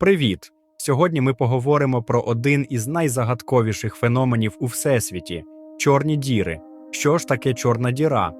Привіт! Сьогодні ми поговоримо про один із найзагадковіших феноменів у всесвіті чорні діри. Що ж таке чорна діра?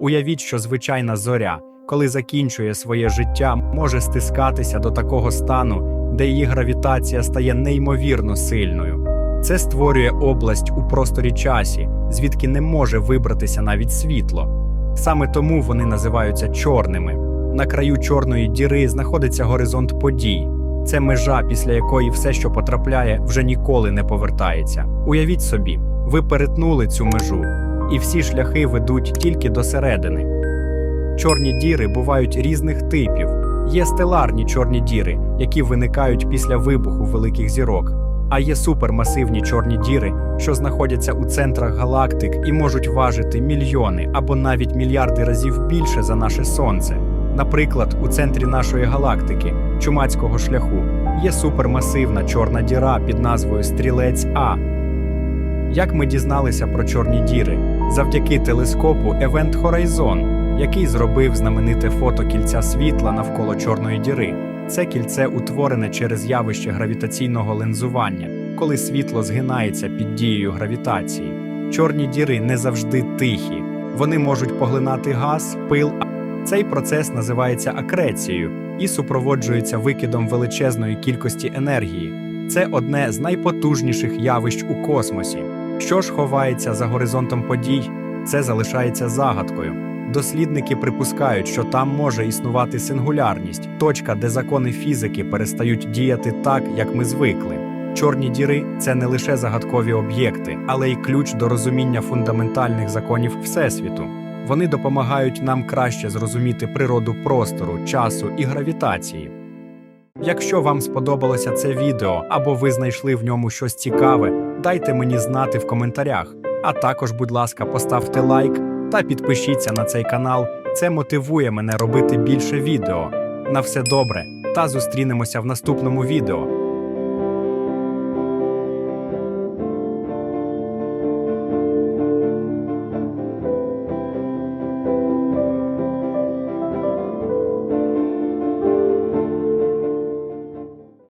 Уявіть, що звичайна зоря, коли закінчує своє життя, може стискатися до такого стану, де її гравітація стає неймовірно сильною. Це створює область у просторі часі, звідки не може вибратися навіть світло. Саме тому вони називаються чорними. На краю чорної діри знаходиться горизонт подій. Це межа, після якої все, що потрапляє, вже ніколи не повертається. Уявіть собі, ви перетнули цю межу, і всі шляхи ведуть тільки до середини. Чорні діри бувають різних типів. Є стеларні чорні діри, які виникають після вибуху великих зірок, а є супермасивні чорні діри, що знаходяться у центрах галактик і можуть важити мільйони або навіть мільярди разів більше за наше сонце. Наприклад, у центрі нашої галактики, чумацького шляху, є супермасивна чорна діра під назвою Стрілець А. Як ми дізналися про чорні діри? Завдяки телескопу Event Horizon, який зробив знамените фото кільця світла навколо чорної діри. Це кільце утворене через явище гравітаційного лензування, коли світло згинається під дією гравітації. Чорні діри не завжди тихі. Вони можуть поглинати газ, пил. Цей процес називається акрецією і супроводжується викидом величезної кількості енергії. Це одне з найпотужніших явищ у космосі. Що ж ховається за горизонтом подій, це залишається загадкою. Дослідники припускають, що там може існувати сингулярність, точка, де закони фізики перестають діяти так, як ми звикли. Чорні діри це не лише загадкові об'єкти, але й ключ до розуміння фундаментальних законів Всесвіту. Вони допомагають нам краще зрозуміти природу простору, часу і гравітації. Якщо вам сподобалося це відео або ви знайшли в ньому щось цікаве, дайте мені знати в коментарях. А також, будь ласка, поставте лайк та підпишіться на цей канал. Це мотивує мене робити більше відео. На все добре та зустрінемося в наступному відео.